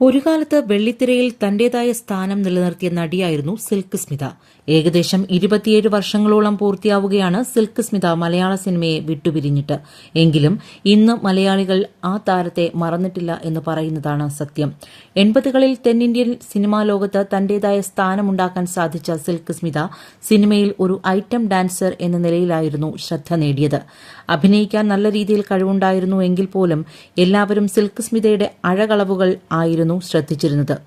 ഒരു കാലത്ത് വെള്ളിത്തിരയിൽ തന്റേതായ സ്ഥാനം നിലനിർത്തിയ നടിയായിരുന്നു സിൽക്ക് സ്മിത. ഏകദേശം ഇരുപത്തിയേഴ് വർഷങ്ങളോളം പൂർത്തിയാവുകയാണ് സിൽക്ക് സ്മിത മലയാള സിനിമയെ വിട്ടുപിരിഞ്ഞിട്ട്. എങ്കിലും ഇന്ന് മലയാളികൾ ആ താരത്തെ മറന്നിട്ടില്ല എന്ന് പറയുന്നതാണ് സത്യം. എൺപതുകളിൽ തെന്നിന്ത്യൻ സിനിമാ ലോകത്ത് തന്റേതായ സ്ഥാനമുണ്ടാക്കാൻ സാധിച്ച സിൽക്ക് സ്മിത സിനിമയിൽ ഒരു ഐറ്റം ഡാൻസർ എന്ന നിലയിലായിരുന്നു ശ്രദ്ധ നേടിയത്. അഭിനയിക്കാൻ നല്ല രീതിയിൽ കഴിവുണ്ടായിരുന്നു എങ്കിൽ പോലും എല്ലാവരും സിൽക്ക് സ്മിതയുടെ അഴകളവുകൾ ആയിരുന്നു ശ്രദ്ധിച്ചിരുന്നത്.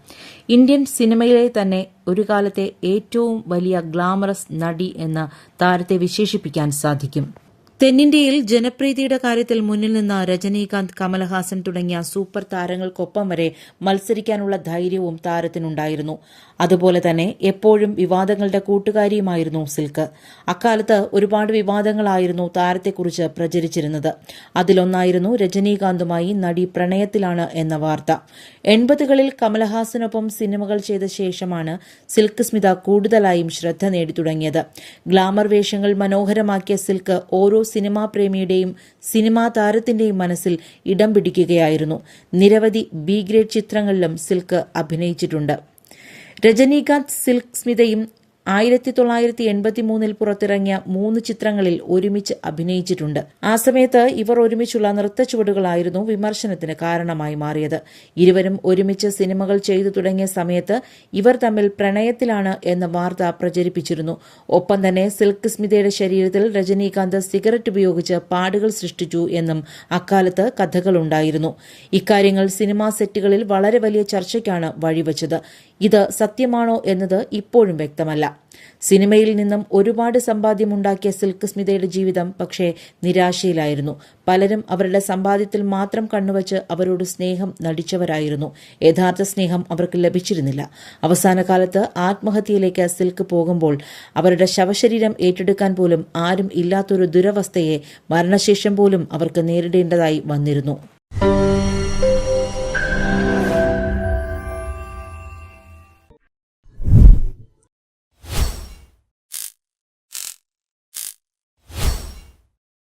ഇന്ത്യൻ സിനിമയിലെ തന്നെ ഒരു കാലത്തെ ഏറ്റവും വലിയ ഗ്ലാമറസ് നടി എന്ന താരത്തെ വിശേഷിപ്പിക്കാൻ സാധിക്കും. തെന്നിന്ത്യയിൽ ജനപ്രീതിയുടെ കാര്യത്തിൽ മുന്നിൽ നിന്ന രജനീകാന്ത് കമൽഹാസൻ തുടങ്ങിയ സൂപ്പർ താരങ്ങൾക്കൊപ്പം വരെ മത്സരിക്കാനുള്ള ധൈര്യവും താരത്തിനുണ്ടായിരുന്നു. അതുപോലെ തന്നെ എപ്പോഴും വിവാദങ്ങളുടെ കൂട്ടുകാരിയുമായിരുന്നു സിൽക്ക്. അക്കാലത്ത് ഒരുപാട് വിവാദങ്ങളായിരുന്നു താരത്തെക്കുറിച്ച് പ്രചരിച്ചിരുന്നത്. അതിലൊന്നായിരുന്നു രജനീകാന്തുമായി നടി പ്രണയത്തിലാണ് എന്ന വാർത്ത. എൺപതുകളിൽ കമൽഹാസനൊപ്പം സിനിമകൾ ചെയ്ത ശേഷമാണ് സിൽക്ക് സ്മിത കൂടുതലായും ശ്രദ്ധ നേടി തുടങ്ങിയത് ഗ്ലാമർ വേഷങ്ങൾ മനോഹരമാക്കിയ സിൽക്ക് ഓരോ സിനിമാ പ്രേമിയുടെയും സിനിമാ താരത്തിന്റെയും മനസ്സിൽ ഇടം പിടിക്കുകയായിരുന്നു. നിരവധി ബി ഗ്രേഡ് ചിത്രങ്ങളിലും സിൽക്ക് അഭിനയിച്ചിട്ടുണ്ട്. രജനീകാന്ത് സിൽക്ക് സ്മിതയും ആയിരത്തി തൊള്ളായിരത്തി എൺപത്തി മൂന്നിൽ പുറത്തിറങ്ങിയ മൂന്ന് ചിത്രങ്ങളിൽ ഒരുമിച്ച് അഭിനയിച്ചിട്ടുണ്ട്. ആ സമയത്ത് ഇവർ ഒരുമിച്ചുള്ള നൃത്ത ചുവടുകളായിരുന്നു വിമർശനത്തിന് കാരണമായി മാറിയത്. ഇരുവരും ഒരുമിച്ച് സിനിമകൾ ചെയ്തു തുടങ്ങിയ സമയത്ത് ഇവർ തമ്മിൽ പ്രണയത്തിലാണ് എന്ന വാർത്ത പ്രചരിപ്പിച്ചിരുന്നു. ഒപ്പം തന്നെ സിൽക്ക് സ്മിതയുടെ ശരീരത്തിൽ രജനീകാന്ത് സിഗരറ്റ് ഉപയോഗിച്ച് പാടുകൾ സൃഷ്ടിച്ചു എന്നും അക്കാലത്ത് കഥകളുണ്ടായിരുന്നു. ഇക്കാര്യങ്ങൾ സിനിമാ സെറ്റുകളിൽ വളരെ വലിയ ചർച്ചയ്ക്കാണ് വഴിവെച്ചത്. ഇത് സത്യമാണോ എന്നത് ഇപ്പോഴും വ്യക്തമല്ല. സിനിമയിൽ നിന്നും ഒരുപാട് സമ്പാദ്യമുണ്ടാക്കിയ സിൽക്ക് സ്മിതയുടെ ജീവിതം പക്ഷേ നിരാശയിലായിരുന്നു. പലരും അവരുടെ സമ്പാദ്യത്തിൽ മാത്രം കണ്ണുവച്ച് അവരോട് സ്നേഹം നടിച്ചവരായിരുന്നു. യഥാർത്ഥ സ്നേഹം അവർക്ക് ലഭിച്ചിരുന്നില്ല. അവസാന കാലത്ത് ആത്മഹത്യയിലേക്ക് സിൽക്ക് പോകുമ്പോൾ അവരുടെ ശവശരീരം ഏറ്റെടുക്കാൻ പോലും ആരും ഇല്ലാത്തൊരു ദുരവസ്ഥയെ മരണശേഷം പോലും അവർക്ക് നേരിടേണ്ടതായി വന്നിരുന്നു.